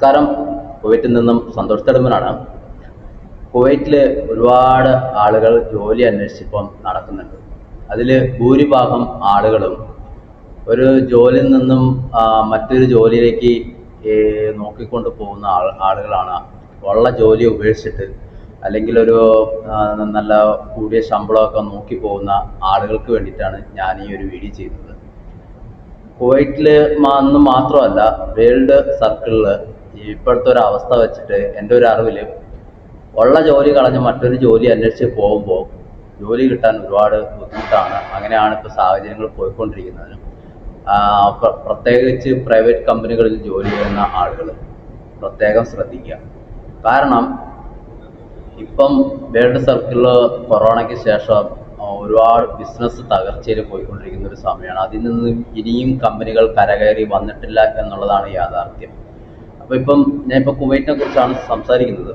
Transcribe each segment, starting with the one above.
നമസ്കാരം. കുവൈറ്റിൽ നിന്നും സന്തോഷ് തടുമ്പനാണ്. കുവൈറ്റിൽ ഒരുപാട് ആളുകൾ ജോലി അന്വേഷിച്ചിപ്പം നടക്കുന്നുണ്ട്. അതിൽ ഭൂരിഭാഗം ആളുകളും ഒരു ജോലിയിൽ നിന്നും മറ്റൊരു ജോലിയിലേക്ക് നോക്കിക്കൊണ്ട് പോകുന്ന ആൾ ആളുകളാണ്. ഉള്ള ജോലി ഉപേക്ഷിച്ചിട്ട് അല്ലെങ്കിൽ ഒരു നല്ല കൂടിയ ശമ്പളമൊക്കെ നോക്കി പോകുന്ന ആളുകൾക്ക് വേണ്ടിയിട്ടാണ് ഞാൻ ഈ ഒരു വീഡിയോ ചെയ്യുന്നത് കുവൈറ്റിൽ അന്ന് മാത്രമല്ല വേൾഡ് സർക്കിളിൽ ഇപ്പോഴത്തെ ഒരു അവസ്ഥ വെച്ചിട്ട് എന്റെ ഒരു അറിവിൽ ഉള്ള ജോലി കളഞ്ഞ് മറ്റൊരു ജോലി അന്വേഷിച്ച് പോകുമ്പോൾ ജോലി കിട്ടാൻ ഒരുപാട് ബുദ്ധിമുട്ടാണ്. അങ്ങനെയാണ് ഇപ്പോൾ സാഹചര്യങ്ങൾ പോയിക്കൊണ്ടിരിക്കുന്നത്. പ്രത്യേകിച്ച് പ്രൈവറ്റ് കമ്പനികളിൽ ജോലി ചെയ്യുന്ന ആളുകൾ പ്രത്യേകം ശ്രദ്ധിക്കുക. കാരണം ഇപ്പം വേൾഡ് സർക്കിളിൽ കൊറോണയ്ക്ക് ശേഷം ഒരുപാട് ബിസിനസ് തകർച്ചയിൽ പോയിക്കൊണ്ടിരിക്കുന്ന ഒരു സമയമാണ് അതിൽ നിന്നും ഇനിയും കമ്പനികൾ കരകയറി വന്നിട്ടില്ല എന്നുള്ളതാണ് യാഥാർത്ഥ്യം. അപ്പോൾ ഇപ്പം ഞാൻ ഇപ്പൊ കുവൈറ്റിനെ കുറിച്ചാണ് സംസാരിക്കുന്നത്.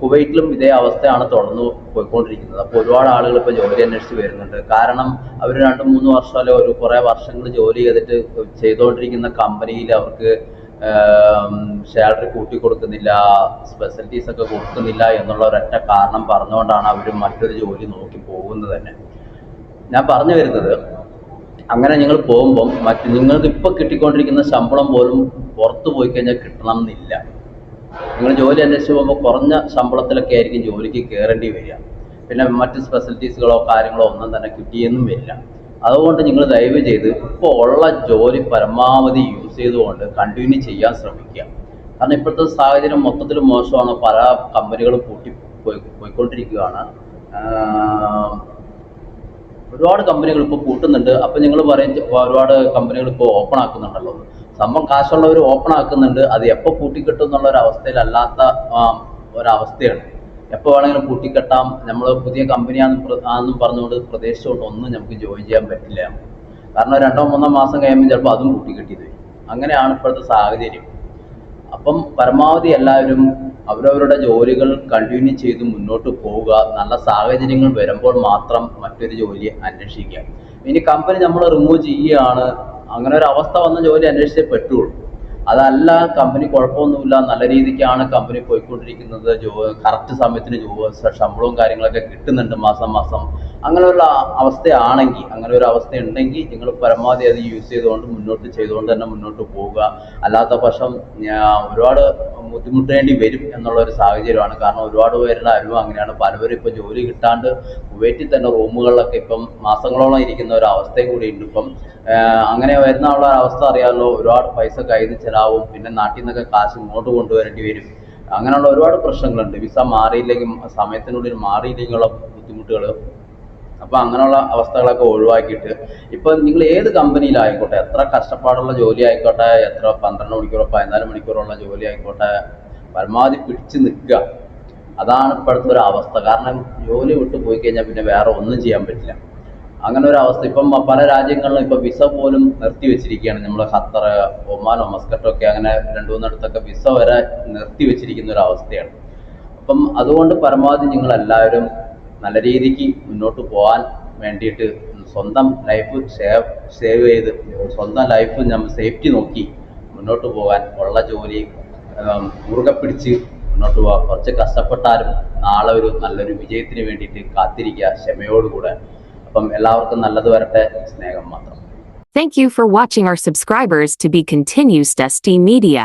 കുവൈറ്റിലും ഇതേ അവസ്ഥയാണ് തുടർന്ന് പോയിക്കൊണ്ടിരിക്കുന്നത്. അപ്പോൾ ഒരുപാട് ആളുകൾ ഇപ്പോൾ ജോലി അന്വേഷിച്ച് വരുന്നുണ്ട്. കാരണം അവർ രണ്ട് മൂന്ന് വർഷം അല്ലെ ഒരു കുറേ വർഷങ്ങൾ ജോലി ചെയ്തിട്ട് ചെയ്തുകൊണ്ടിരിക്കുന്ന കമ്പനിയിൽ അവർക്ക് സാലറി കൂട്ടി കൊടുക്കുന്നില്ല ഫെസിലിറ്റീസ് ഒക്കെ കൊടുക്കുന്നില്ല എന്നുള്ള ഒരൊറ്റ കാരണം പറഞ്ഞുകൊണ്ടാണ് അവർ മറ്റൊരു ജോലി നോക്കി പോകുന്നത് തന്നെ. ഞാൻ പറഞ്ഞു വരുന്നത് അങ്ങനെ നിങ്ങൾ പോകുമ്പം മറ്റ് നിങ്ങൾക്ക് ഇപ്പൊ കിട്ടിക്കൊണ്ടിരിക്കുന്ന ശമ്പളം പോലും പുറത്ത് പോയി കഴിഞ്ഞാൽ കിട്ടണം എന്നില്ല നിങ്ങൾ ജോലി അന്വേഷിച്ച് പോകുമ്പോൾ കുറഞ്ഞ ശമ്പളത്തിലൊക്കെ ആയിരിക്കും ജോലിക്ക് കയറേണ്ടി വരിക. പിന്നെ മറ്റ് സ്പെഷ്യലിറ്റീസുകളോ കാര്യങ്ങളോ ഒന്നും തന്നെ കിട്ടിയെന്നും വരില്ല. അതുകൊണ്ട് നിങ്ങൾ ദയവ് ചെയ്ത് ഇപ്പോൾ ഉള്ള ജോലി പരമാവധി യൂസ് ചെയ്തുകൊണ്ട് കണ്ടിന്യൂ ചെയ്യാൻ ശ്രമിക്കുക. കാരണം ഇപ്പോഴത്തെ സാഹചര്യം മൊത്തത്തിൽ മോശമാണ്. പല കമ്പനികളും പൂട്ടി പോയി പോയിക്കൊണ്ടിരിക്കുകയാണ്. ഒരുപാട് കമ്പനികൾ ഇപ്പോൾ പൂട്ടുന്നുണ്ട്. അപ്പം നിങ്ങൾ പറയും ഒരുപാട് കമ്പനികൾ ഇപ്പോൾ ഓപ്പൺ ആക്കുന്നുണ്ടല്ലോ സംഭവം കാശുള്ളവർ ഓപ്പൺ ആക്കുന്നുണ്ട്. അത് എപ്പോൾ പൂട്ടിക്കെട്ടും എന്നുള്ള ഒരു അവസ്ഥയിലല്ലാത്ത ഒരവസ്ഥയാണ്. എപ്പോൾ വേണമെങ്കിലും പൂട്ടിക്കെട്ടാം. നമ്മൾ പുതിയ കമ്പനിയാണെന്ന് ആണെന്നും പറഞ്ഞുകൊണ്ട് പ്രദേശത്തുകൊണ്ട് ഒന്നും നമുക്ക് ജോയിൻ ചെയ്യാൻ പറ്റില്ല. കാരണം രണ്ടോ മൂന്നോ മാസം കഴിയുമ്പോൾ ചിലപ്പോൾ അതും പൂട്ടിക്കെട്ടി വരും. അങ്ങനെയാണ് ഇപ്പോഴത്തെ സാഹചര്യം. അപ്പം പരമാവധി എല്ലാവരും അവരവരുടെ ജോലികൾ കണ്ടിന്യൂ ചെയ്ത് മുന്നോട്ട് പോവുക. നല്ല സാഹചര്യങ്ങൾ വരുമ്പോൾ മാത്രം മറ്റൊരു ജോലി അന്വേഷിക്കുക. ഇനി കമ്പനി നമ്മൾ റിമൂവ് ചെയ്യുകയാണ്. അങ്ങനെ ഒരു അവസ്ഥ വന്ന ജോലി അന്വേഷിച്ചേ പറ്റുള്ളൂ. അതല്ല കമ്പനി കുഴപ്പമൊന്നുമില്ല. നല്ല രീതിക്കാണ് കമ്പനി പോയിക്കൊണ്ടിരിക്കുന്നത്. ജോ കറക്റ്റ് സമയത്തിന് ജോ ശമ്പളവും കാര്യങ്ങളൊക്കെ കിട്ടുന്നുണ്ട് മാസം മാസം. അങ്ങനെ ഒരു അവസ്ഥയാണെങ്കിൽ അങ്ങനെ ഒരു അവസ്ഥ ഉണ്ടെങ്കിൽ നിങ്ങൾ പരമാവധി അത് യൂസ് ചെയ്തുകൊണ്ട് മുന്നോട്ട് ചെയ്തുകൊണ്ട് തന്നെ മുന്നോട്ട് പോവുക അല്ലാത്ത പക്ഷം ഒരുപാട് ബുദ്ധിമുട്ടേണ്ടി വരും എന്നുള്ള ഒരു സാഹചര്യമാണ്. കാരണം ഒരുപാട് പേരുടെ അറിവ് അങ്ങനെയാണ്. പലവരും ഇപ്പോൾ ജോലി കിട്ടാണ്ട് കുവൈറ്റിൽ തന്നെ റൂമുകളിലൊക്കെ ഇപ്പം മാസങ്ങളോളം ഇരിക്കുന്ന ഒരു അവസ്ഥയും കൂടി ഉണ്ട് ഇപ്പം. അങ്ങനെ വരുന്ന ഉള്ള അവസ്ഥ അറിയാമല്ലോ ഒരുപാട് പൈസ കയ്യിൽ നിന്ന് ചിലവും പിന്നെ നാട്ടിൽ നിന്നൊക്കെ കാശ് ഇങ്ങോട്ട് കൊണ്ടുവരേണ്ടി വരും. അങ്ങനെയുള്ള ഒരുപാട് പ്രശ്നങ്ങളുണ്ട്. വിസ മാറിയില്ലെങ്കിൽ സമയത്തിനുള്ളിൽ മാറിയില്ലെങ്കിലുള്ള ബുദ്ധിമുട്ടുകൾ അപ്പോൾ അങ്ങനെയുള്ള അവസ്ഥകളൊക്കെ ഒഴിവാക്കിയിട്ട് ഇപ്പൊ നിങ്ങൾ ഏത് കമ്പനിയിലായിക്കോട്ടെ എത്ര കഷ്ടപ്പാടുള്ള ജോലി ആയിക്കോട്ടെ എത്ര പന്ത്രണ്ട് മണിക്കൂറോ പതിനാല് മണിക്കൂറുള്ള ജോലി ആയിക്കോട്ടെ പരമാവധി പിടിച്ചു നിൽക്കുക. അതാണ് ഇപ്പോഴത്തെ ഒരു അവസ്ഥ. കാരണം ജോലി വിട്ടു പോയി കഴിഞ്ഞാൽ പിന്നെ വേറെ ഒന്നും ചെയ്യാൻ പറ്റില്ല. അങ്ങനെ ഒരു അവസ്ഥ. ഇപ്പം പല രാജ്യങ്ങളിലും ഇപ്പം വിസ പോലും നിർത്തി വെച്ചിരിക്കുകയാണ്. നമ്മൾ ഖത്തർ ഒമാനോ മസ്കറ്റോ ഒക്കെ അങ്ങനെ രണ്ടു മൂന്നിടത്തൊക്കെ വിസ വരെ നിർത്തി വെച്ചിരിക്കുന്ന ഒരു അവസ്ഥയാണ്. അപ്പം അതുകൊണ്ട് പരമാവധി നിങ്ങൾ എല്ലാവരും നല്ല രീതിക്ക് മുന്നോട്ട് പോകാൻ വേണ്ടിയിട്ട് സ്വന്തം ലൈഫ് സേവ് സേവ് ചെയ്ത് സ്വന്തം ലൈഫ് നമ്മൾ സേഫ്റ്റി നോക്കി മുന്നോട്ട് പോകാൻ ഉള്ള ജോലി മുറുകെ പിടിച്ച് മുന്നോട്ട് പോകാം കുറച്ച് കഷ്ടപ്പെട്ടാലും നാളെ ഒരു നല്ലൊരു വിജയത്തിന് വേണ്ടിയിട്ട് കാത്തിരിക്കുക ക്ഷമയോടുകൂടെ അപ്പം എല്ലാവർക്കും നല്ലത് വരട്ടെ. സ്നേഹം മാത്രം. Thank you for watching our subscribers to be continues Dusty Media.